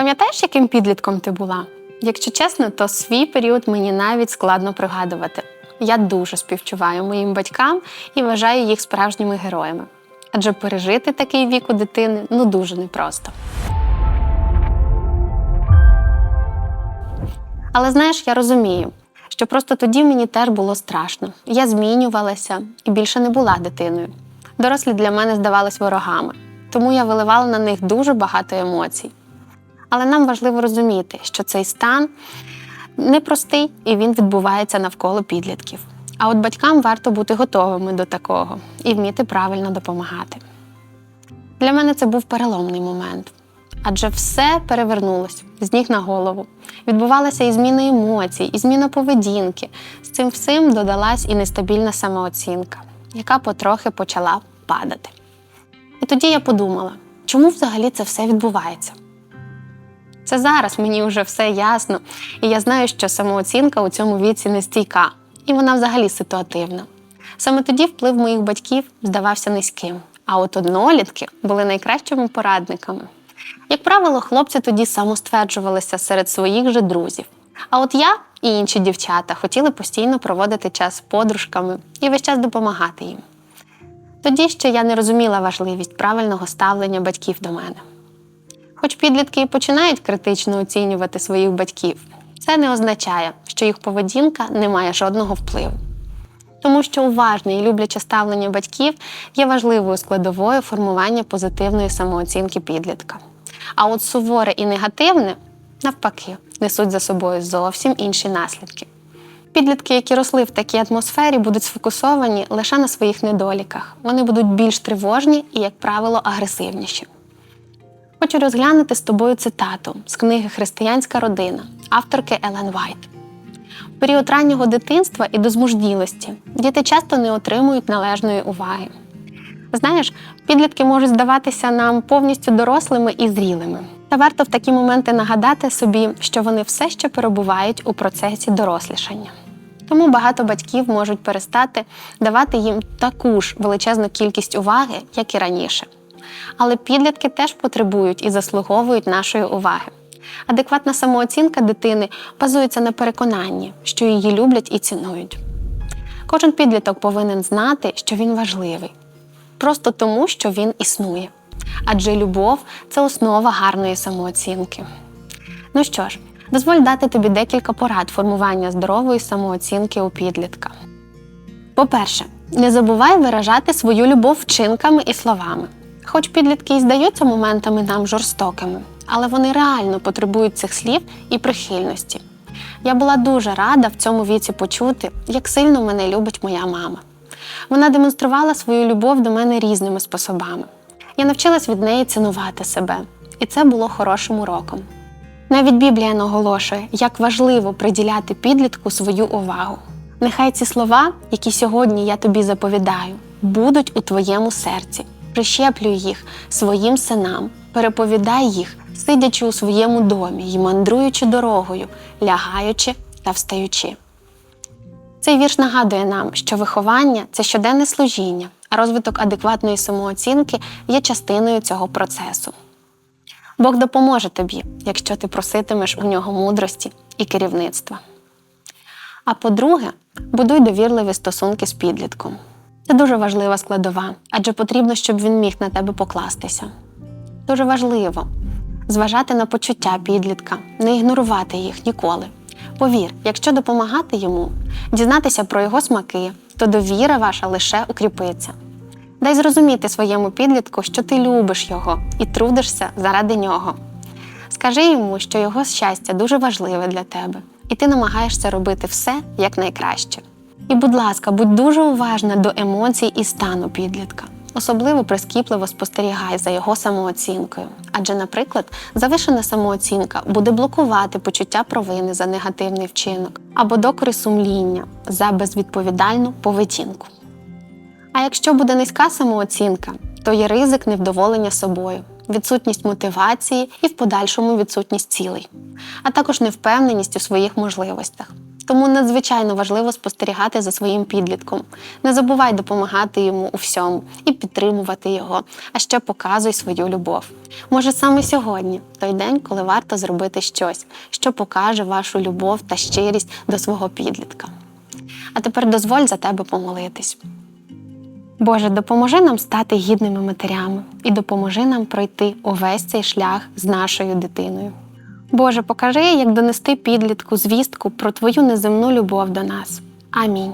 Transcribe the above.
Пам'ятаєш, яким підлітком ти була? Якщо чесно, то свій період мені навіть складно пригадувати. Я дуже співчуваю моїм батькам і вважаю їх справжніми героями. Адже пережити такий вік у дитини ну дуже непросто. Але знаєш, я розумію, що просто тоді мені теж було страшно. Я змінювалася і більше не була дитиною. Дорослі для мене здавались ворогами, тому я виливала на них дуже багато емоцій. Але нам важливо розуміти, що цей стан непростий і він відбувається навколо підлітків. А от батькам варто бути готовими до такого і вміти правильно допомагати. Для мене це був переломний момент, адже все перевернулось з ніг на голову. Відбувалася і зміна емоцій, і зміна поведінки. З цим всім додалась і нестабільна самооцінка, яка потрохи почала падати. І тоді я подумала, чому взагалі це все відбувається? Це зараз мені вже все ясно, і я знаю, що самооцінка у цьому віці не стійка, і вона взагалі ситуативна. Саме тоді вплив моїх батьків здавався низьким, а от однолітки були найкращими порадниками. Як правило, хлопці тоді самостверджувалися серед своїх же друзів. А от я і інші дівчата хотіли постійно проводити час з подружками і весь час допомагати їм. Тоді ще я не розуміла важливість правильного ставлення батьків до мене. Хоч підлітки і починають критично оцінювати своїх батьків, це не означає, що їх поведінка не має жодного впливу. Тому що уважне і любляче ставлення батьків є важливою складовою формування позитивної самооцінки підлітка. А от суворе і негативне, навпаки, несуть за собою зовсім інші наслідки. Підлітки, які росли в такій атмосфері, будуть сфокусовані лише на своїх недоліках. Вони будуть більш тривожні і, як правило, агресивніші. Хочу розглянути з тобою цитату з книги Християнська родина авторки Елен Вайт. В період раннього дитинства і до змужділості діти часто не отримують належної уваги. Знаєш, підлітки можуть здаватися нам повністю дорослими і зрілими. Та варто в такі моменти нагадати собі, що вони все ще перебувають у процесі дорослішання. Тому багато батьків можуть перестати давати їм таку ж величезну кількість уваги, як і раніше. Але підлітки теж потребують і заслуговують нашої уваги. Адекватна самооцінка дитини базується на переконанні, що її люблять і цінують. Кожен підліток повинен знати, що він важливий, просто тому, що він існує. Адже любов це основа гарної самооцінки. Ну що ж, дозволь дати тобі декілька порад формування здорової самооцінки у підлітка. По-перше, не забувай виражати свою любов вчинками і словами. Хоч підлітки і здаються моментами нам жорстокими, але вони реально потребують цих слів і прихильності. Я була дуже рада в цьому віці почути, як сильно мене любить моя мама. Вона демонструвала свою любов до мене різними способами. Я навчилась від неї цінувати себе, і це було хорошим уроком. Навіть Біблія наголошує, як важливо приділяти підлітку свою увагу. Нехай ці слова, які сьогодні я тобі заповідаю, будуть у твоєму серці. Прищеплюй їх своїм синам, переповідай їх, сидячи у своєму домі й мандруючи дорогою, лягаючи та встаючи. Цей вірш нагадує нам, що виховання це щоденне служіння, а розвиток адекватної самооцінки є частиною цього процесу. Бог допоможе тобі, якщо ти проситимеш у нього мудрості і керівництва. А по-друге, будуй довірливі стосунки з підлітком. Це дуже важлива складова, адже потрібно, щоб він міг на тебе покластися. Дуже важливо зважати на почуття підлітка, не ігнорувати їх ніколи. Повір, якщо допомагати йому, дізнатися про його смаки, то довіра ваша лише укріпиться. Дай зрозуміти своєму підлітку, що ти любиш його і трудишся заради нього. Скажи йому, що його щастя дуже важливе для тебе, і ти намагаєшся робити все якнайкраще. І, будь ласка, будь дуже уважна до емоцій і стану підлітка. Особливо прискіпливо спостерігай за його самооцінкою. Адже, наприклад, завишена самооцінка буде блокувати почуття провини за негативний вчинок або докори сумління за безвідповідальну поведінку. А якщо буде низька самооцінка, то є ризик невдоволення собою, відсутність мотивації і в подальшому відсутність цілей, а також невпевненість у своїх можливостях. Тому надзвичайно важливо спостерігати за своїм підлітком. Не забувай допомагати йому у всьому і підтримувати його, а ще показуй свою любов. Може, саме сьогодні той день, коли варто зробити щось, що покаже вашу любов та щирість до свого підлітка. А тепер дозволь за тебе помолитись. Боже, допоможи нам стати гідними матерями і допоможи нам пройти увесь цей шлях з нашою дитиною. Боже, покажи, як донести підлітку звістку про Твою неземну любов до нас. Амінь.